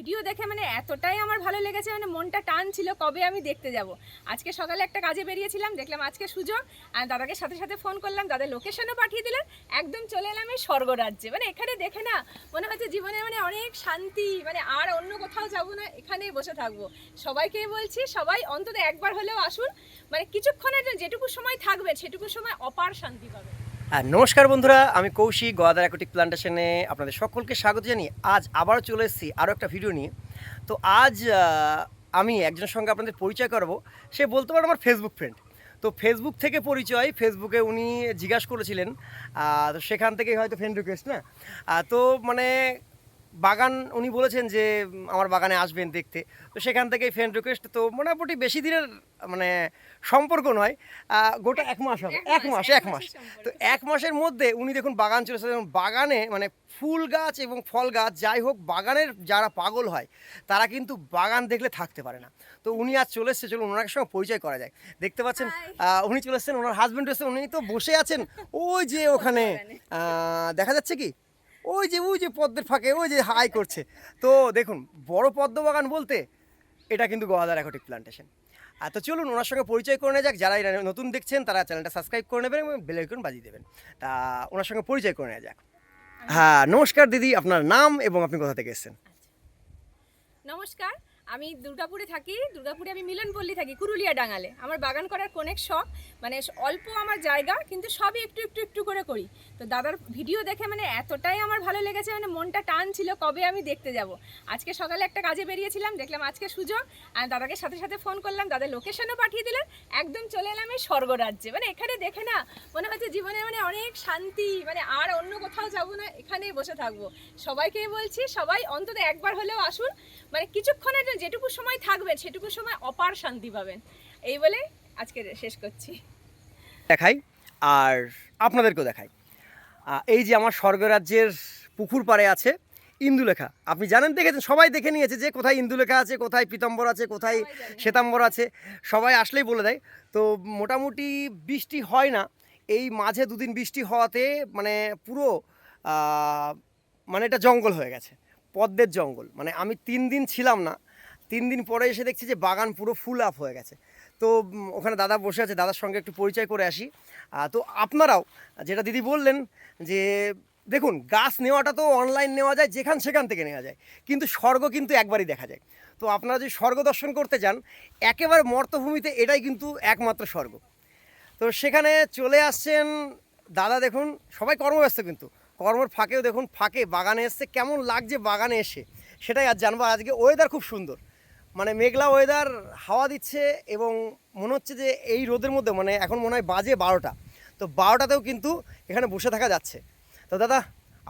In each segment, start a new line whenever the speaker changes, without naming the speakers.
Video দেখে মানে এতটাই আমার ভালো লেগেছে মানে মনটা টান ছিল কবে আমি দেখতে যাব। আজকে সকালে একটা কাজে বেরিয়েছিলাম, দেখলাম আজকে সুযোগ, আর দাদাকে সাথে সাথে ফোন করলাম, দাদা লোকেশনও পাঠিয়ে দিলেন, একদম চলে এলাম এই স্বর্গরাজ্যে। মানে এখানে দেখে না, মনে হচ্ছে জীবনে মানে অনেক শান্তি মানে আর অন্য কোথাও যাব না এখানেই বসে থাকব। সবাইকে বলছি, সবাই অন্তত একবার হলেও আসুন মানে কিছুক্ষণের জন্য যেটুকু সময় থাকবে, সেটুকু সময় অপার শান্তি পাবে।
আর নমস্কার বন্ধুরা, আমি কৌশিক গোয়াদার অ্যাকোটিক প্ল্যান্টেশনে আপনাদের সকলকে স্বাগত জানি আজ আবারও চলে এসেছি আরও একটা ভিডিও নিয়ে। তো আজ আমি একজনের সঙ্গে আপনাদের পরিচয় করব, সে বলতে পারে আমার ফেসবুক ফ্রেন্ড তো ফেসবুক থেকে পরিচয় ফেসবুকে উনি জিজ্ঞাসা করেছিলেন তো সেখান থেকেই হয়তো ফ্রেন্ড রিকোয়েস্ট না? তো মানে বাগান উনি বলেছেন যে আমার বাগানে আসবেন দেখতে। তো সেখান থেকে ফ্রেন্ড রিকোয়েস্ট তো মোটামুটি বেশি দিনের মানে সম্পর্ক নয় গোটা এক মাস হবে এক মাস এক মাস। তো এক মাসের মধ্যে উনি দেখুন বাগান চলে এসেছেন বাগানে মানে ফুল গাছ এবং ফল গাছ যাই হোক বাগানের যারা পাগল হয় তারা কিন্তু বাগান দেখলে থাকতে পারে না। তো উনি আজ চলে এসছে চলুন ওনার সঙ্গে পরিচয় করা যায় দেখতে পাচ্ছেন উনি চলে এসেছেন ওনার হাজব্যান্ড এসেছেন উনি তো বসে আছেন ওই যে ওখানে দেখা যাচ্ছে কি? ওই যে ওই যে পদ্মের ফাঁকে, ওই যে হাই করছে। তো দেখুন, বড় পদ্ম বাগান বলতে এটা কিন্তু গোয়াদার অ্যাকোটিক প্লান্টেশন আর তো চলুন, ওনার সঙ্গে পরিচয় করে নেওয়া যাক। যারা নতুন দেখছেন, তারা চ্যানেলটা সাবস্ক্রাইব করে নেবেন এবং বেল আইকন বাজিয়ে দেবেন। তা ওনার সঙ্গে পরিচয় করে নেওয়া যাক। হ্যাঁ নমস্কার দিদি, আপনার নাম এবং আপনি কোথা থেকে এসেছেন?
নমস্কার আমি দুর্গাপুরে থাকি, দুর্গাপুরে আমি মিলনপল্লী থাকি, কুরুলিয়া ডাঙালে। আমার বাগান করার অনেক শখ মানে অল্প আমার জায়গা, কিন্তু সবই একটু একটু একটু করে করি। তো দাদার ভিডিও দেখে মানে এতটাই আমার ভালো লেগেছে মানে মনটা টান ছিল, কবে আমি দেখতে যাব। আজকে সকালে একটা কাজে বেরিয়েছিলাম, দেখলাম আজকে সুযোগ, আর দাদাকে সাথে সাথে ফোন করলাম, দাদা লোকেশনও পাঠিয়ে দিলেন, একদম চলে এলাম এই স্বর্গরাজ্যে। মানে এখানে দেখে না, মনে হচ্ছে জীবনে মানে অনেক শান্তি মানে আর অন্য কোথাও যাব না, এখানেই বসে থাকব। সবাইকে বলছি, সবাই অন্তত একবার হলেও আসুন মানে কিছুক্ষণের জন্য যেটুকু সময় থাকবেন সেটুকু সময় অপার শান্তি পাবেন। এই বলে আজকে শেষ করছি।
দেখাই আর আপনাদেরকেও দেখাই। এই যে আমার স্বর্গরাজ্যের পুকুর পাড়ে আছে ইন্দুলেখা। আপনি জানেন দেখেছেন? সবাই দেখে নিয়েছে যে কোথায় ইন্দুলেখা আছে কোথায় পীতাম্বর আছে কোথায় শ্বেতাম্বর আছে। সবাই আসলেই বলে দেয়। তো মোটামুটি বৃষ্টি হয় না। এই মাঝে দুদিন বৃষ্টি হওয়াতে মানে পুরো মানে এটা জঙ্গল হয়ে গেছে। পদ্মের জঙ্গল। মানে আমি তিন দিন ছিলাম না, তিন দিন পরে এসে দেখছি যে বাগান পুরো ফুল আপ হয়ে গেছে। তো ওখানে দাদা বসে আছে, দাদার সঙ্গে একটু পরিচয় করে আসি। তো আপনারাও, যেটা দিদি বললেন যে, দেখুন, গাছ নেওয়াটা তো অনলাইন নেওয়া যায়, যেখান সেখান থেকে নেওয়া যায়। কিন্তু স্বর্গ কিন্তু একবারই দেখা যায়। তো আপনারা যদি স্বর্গ দর্শন করতে যান, একেবারে মর্তভূমিতে এটাই কিন্তু একমাত্র স্বর্গ। তো সেখানে চলে আসছেন, দাদা দেখুন, সবাই কর্মব্যস্ত কিন্তু। কর্মর ফাঁকেও দেখুন ফাঁকে বাগানে এসছে কেমন লাগছে বাগানে এসে। সেটাই আজ জানব আজকে ওয়েদার খুব সুন্দর। মানে মেঘলা ওয়েদার হাওয়া দিচ্ছে এবং মনে হচ্ছে যে এই রোদের মধ্যে মানে এখন মনে হয় বাজে বারোটা। তো বারোটাতেও কিন্তু এখানে বসে থাকা যাচ্ছে। তো দাদা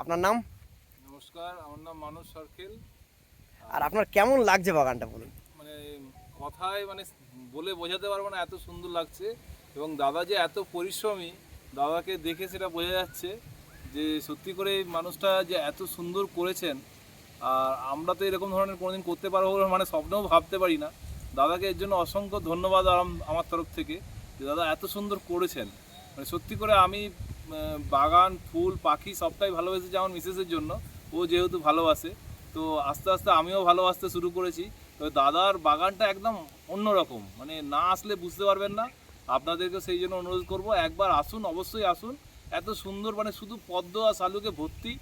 আপনার নাম?
নমস্কার আমার নাম মানস সরকেল
আর আপনার কেমন লাগছে বাগানটা বলুন?
মানে কথায় মানে বলে বোঝাতে পারব না এত সুন্দর লাগছে। এবং দাদা যে এত পরিশ্রমী দাদাকে দেখে সেটা বোঝা যাচ্ছে। যে সত্যি করে মানুষটা যে এত সুন্দর করেছেন, আর আমরা তো এরকম ধরনের কোনোদিন করতে পারব মানে স্বপ্নেও ভাবতে পারি না। দাদাকে এর জন্য অসংখ্য ধন্যবাদ আম- আমার তরফ থেকে, যে দাদা এত সুন্দর করেছেন। মানে সত্যি করে আমি বাগান, ফুল, পাখি সবটাই ভালোবেসেছি আমার মিসেসের জন্য। ও যেহেতু ভালোবাসে, তো আস্তে আস্তে আমিও ভালোবাসতে শুরু করেছি। তো দাদার বাগানটা একদম অন্যরকম মানে না আসলে বুঝতে পারবেন না। আপনাদেরকে সেই জন্য অনুরোধ করব, একবার আসুন, অবশ্যই আসুন। এত সুন্দর মানে শুধু পদ্ম আর শালুকে ভর্তি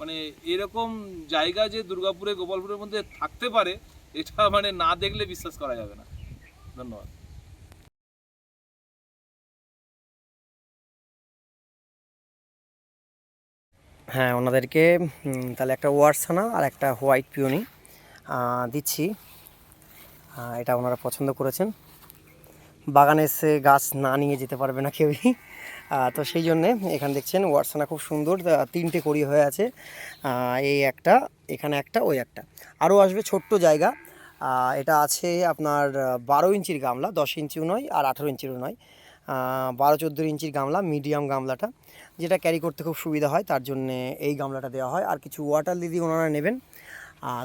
মানে এরকম জায়গা যে দুর্গাপুরে, গোপালপুরের মধ্যে থাকতে পারে, এটা মানে না দেখলে বিশ্বাস করা যাবে না। ধন্যবাদ।
হ্যাঁ ওনাদেরকে তাহলে একটা ওয়ার্সানা আর একটা হোয়াইট পিওনি দিচ্ছি। এটা ওনারা পছন্দ করেছেন। বাগানে এসে গাছ না নিয়ে যেতে পারবে না কেউই। তো সেই জন্যে এখানে দেখছেন ওয়ার্সানা খুব সুন্দর তিনটে করি হয়ে আছে। এই একটা, এখানে একটা, ওই একটা। আরও আসবে ছোট্ট জায়গা এটা আছে আপনার বারো ইঞ্চির গামলা, দশ ইঞ্চিও নয় আর আঠেরো ইঞ্চিরও নয়। বারো চোদ্দ ইঞ্চির গামলা, মিডিয়াম গামলাটা, যেটা ক্যারি করতে খুব সুবিধা হয়, তার জন্যে এই গামলাটা দেওয়া হয়। আর কিছু ওয়াটার লিলি ওনারা নেবেন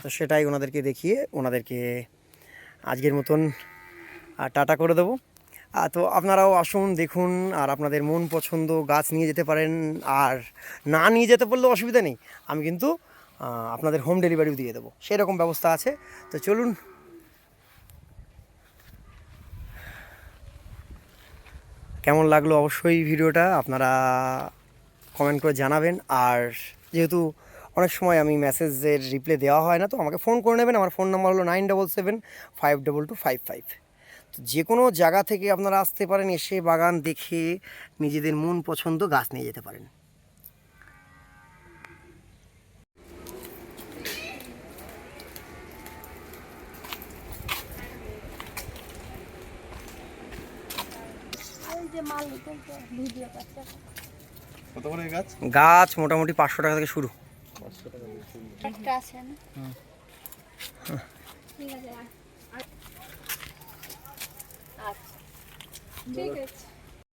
তো সেটাই ওনাদেরকে দেখিয়ে, ওনাদেরকে আজকের মতন টাটা করে দেবো। তো আপনারাও আসুন, দেখুন, আর আপনাদের মন পছন্দ, গাছ নিয়ে যেতে পারেন, আর না নিয়ে যেতে পারলেও অসুবিধা নেই। আমি কিন্তু আপনাদের হোম ডেলিভারিও দিয়ে দেবো। সেই রকম ব্যবস্থা আছে। তো চলুন। কেমন লাগল অবশ্যই ভিডিওটা? আপনারা কমেন্ট করে জানাবেন। আর যেহেতু অনেক সময় আমি মেসেজের রিপ্লাই দেওয়া হয় না, তো আমাকে ফোন করে নেবেন। আমার ফোন নাম্বার হলো nine double seven five double two five five যে কোনো জায়গা থেকে আপনারা আসতে পারেন এসে বাগান দেখে নিজেদের মন পছন্দ গাছ নিয়ে যেতে পারেন।
গাছ?
গাছ মোটামুটি পাঁচশো টাকা থেকে শুরু।
একটা আছে না?
ঠিক আছে Czekać.